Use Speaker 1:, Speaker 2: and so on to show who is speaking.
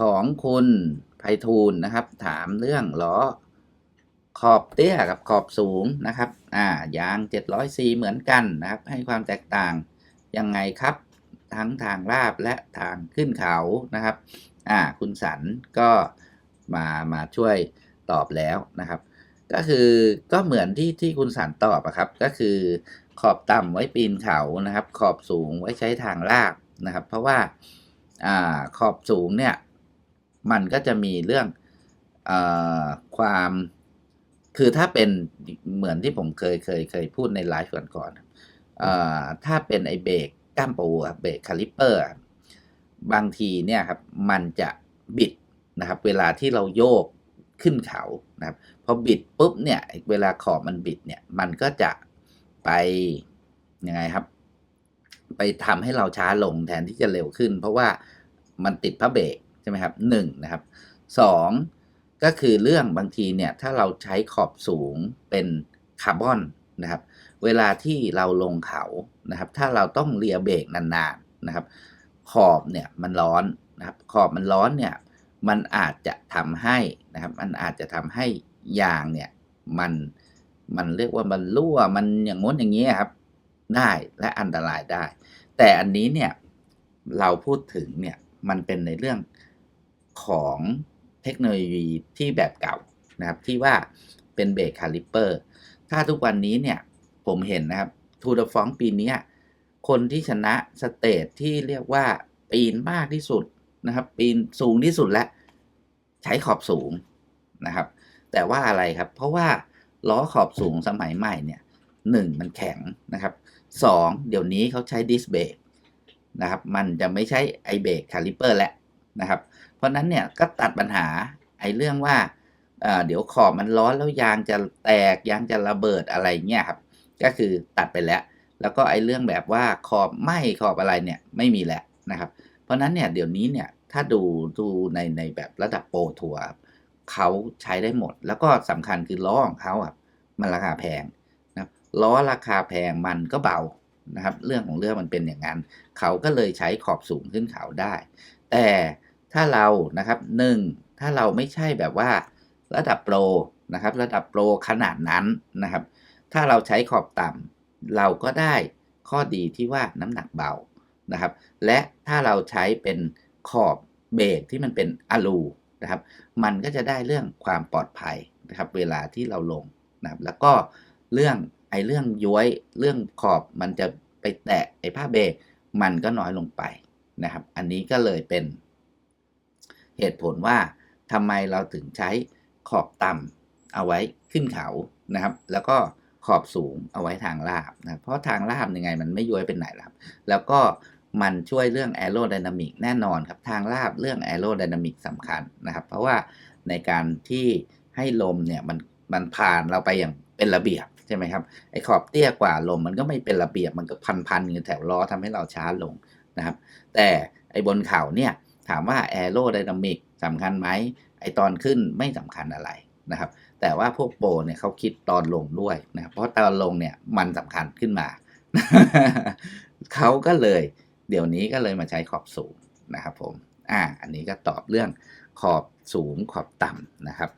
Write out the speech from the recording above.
Speaker 1: ของคุณไพฑูรย์นะครับ ถามเรื่องล้อขอบเตี้ยกับขอบสูงนะครับ อ่ายาง 700C เหมือนกันนะครับ ให้ความแตกต่างยังไงครับ ทั้งทางราบและทางขึ้นเขานะครับ อ่า คุณสันก็มามาช่วยตอบแล้วนะครับ ก็คือก็เหมือนที่ที่คุณสันตอบอะครับ ก็คือขอบต่ำไว้ปีนเขานะครับ ขอบสูงไว้ใช้ทางลาบนะครับ เพราะว่าอ่าขอบสูงเนี่ย มันก็จะมีเรื่องอความคือถ้าเป็นเหมือนที่ผมเคยเคยเคยพูดในไลฟ์ก่อนๆเอ่อถ้าเป็นไอเบรกก้ามปูเบรกคาลิปเปอร์ บางทีเนี่ยครับมันจะบิดนะครับ เวลาที่เราโยกขึ้นเขานะครับพอบิดปุ๊บเนี่ยเวลาขอบมันบิดเนี่ยมันก็จะไปยังไงครับ ไปทำให้เราช้าลงแทนที่จะเร็วขึ้น เพราะว่ามันติดพระเบรก ช่ไหมครับหนึ่งนะครับสองก็คือเรื่องบางทีเนี่ยถ้าเราใช้ขอบสูงเป็นคาร์บอนนะครับ เวลาที่เราลงเขานะครับ ถ้าเราต้องเลียเบรกนานๆนะครับ ขอบเนี่ยมันร้อนนะครับ ขอบมันร้อนเนี่ยมันอาจจะทำให้นะครับ มันอาจจะทำให้ยางเนี่ยมันมันเรียกว่ามันรั่วมันอย่างง้นอย่างนี้ครับ ได้และอันตรายได้ แต่อันนี้เนี่ยเราพูดถึงเนี่ยมันเป็นในเรื่อง ของเทคโนโลยีที่แบบเก่านะครับที่ว่าเป็นเบรกคาลิปเปอร์ถ้าทุกวันนี้เนี่ยผมเห็นนะครับทูดฟองปีนี้คนที่ชนะสเตทที่เรียกว่าปีนมากที่สุดนะครับ ปีนสูงที่สุดและ ใช้ขอบสูงนะครับ แต่ว่าอะไรครับ เพราะว่าล้อขอบสูงสมัยใหม่เนี่ยหนึ่งมันแข็งนะครับสองเดี๋ยวนี้เขาใช้ดิสเบรกนะครับ มันจะไม่ใช่ไอเบรกคาลิเปอร์แล้วนะครับ เพราะนั้นเนี่ยก็ตัดปัญหาไอ้เรื่องว่าเเดี๋ยวขอบมันร้อนแล้วยางจะแตกยางจะระเบิดอะไรเงี้ยครับก็คือตัดไปแล้ว แล้วก็ไอ้เรื่องแบบว่าขอบไหมขอบอะไรเนี่ยไม่มีแล้วนะครับ เพราะนั้นเนี่ยเดี๋ยวนี้เนี่ยถ้าดูดูในในแบบระดับโปรทัวร์เขาใช้ได้หมด แล้วก็สำคัญคือล้อของเขาอะมันราคาแพงนะล้อราคาแพงมันก็เบานะครับ เรื่องของเรื่องมันเป็นอย่างนั้น เขาก็เลยใช้ขอบสูงขึ้นเขาได้ แต่ ถ้าเรานะครับหนึ่งถ้าเราไม่ใช่แบบว่าระดับโปรนะครับ ระดับโปรขนาดนั้นนะครับ ถ้าเราใช้ขอบต่ำเราก็ได้ข้อดีที่ว่าน้ำหนักเบานะครับ และถ้าเราใช้เป็นขอบเบรกที่มันเป็นอะลูนะครับ มันก็จะได้เรื่องความปลอดภัยนะครับ เวลาที่เราลงนะครับ แล้วก็เรื่องไอ้เรื่องย้วยเรื่องขอบมันจะไปแตะไอ้ผ้าเบรกมันก็น้อยลงไปนะครับ อันนี้ก็เลยเป็น เหตุผลว่าทำไมเราถึงใช้ขอบต่ำเอาไว้ขึ้นเขานะครับ แล้วก็ขอบสูงเอาไว้ทางลาบนะเพราะทางลาบยังไงมันไม่ย้วยเป็นไหนครับ แล้วก็มันช่วยเรื่องแอโรไดนามิกแน่นอนครับ ทางลาบเรื่องแอโรไดนามิกสำคัญนะครับ เพราะว่าในการที่ให้ลมเนี่ยมันมันผ่านเราไปอย่างเป็นระเบียบใช่ไหมครับไอ้ขอบเตี้ยกว่าลมมันก็ไม่เป็นระเบียบมันก็พันพันอยู่แถวล้อทำให้เราช้าลงนะครับ แต่ไอ้บนเขาเนี่ย ถามว่าแอโรไดนามิกสำคัญไหมไอตอนขึ้นไม่สำคัญอะไรนะครับแต่ว่าพวกโปรเนี่ยเขาคิดตอนลงด้วยนะเพราะตอนลงเนี่ยมันสำคัญขึ้นมา เขาก็เลย เดี๋ยวนี้ก็เลยมาใช้ขอบสูงนะครับผมอ่าอันนี้ก็ตอบเรื่องขอบสูงขอบต่ำนะครับ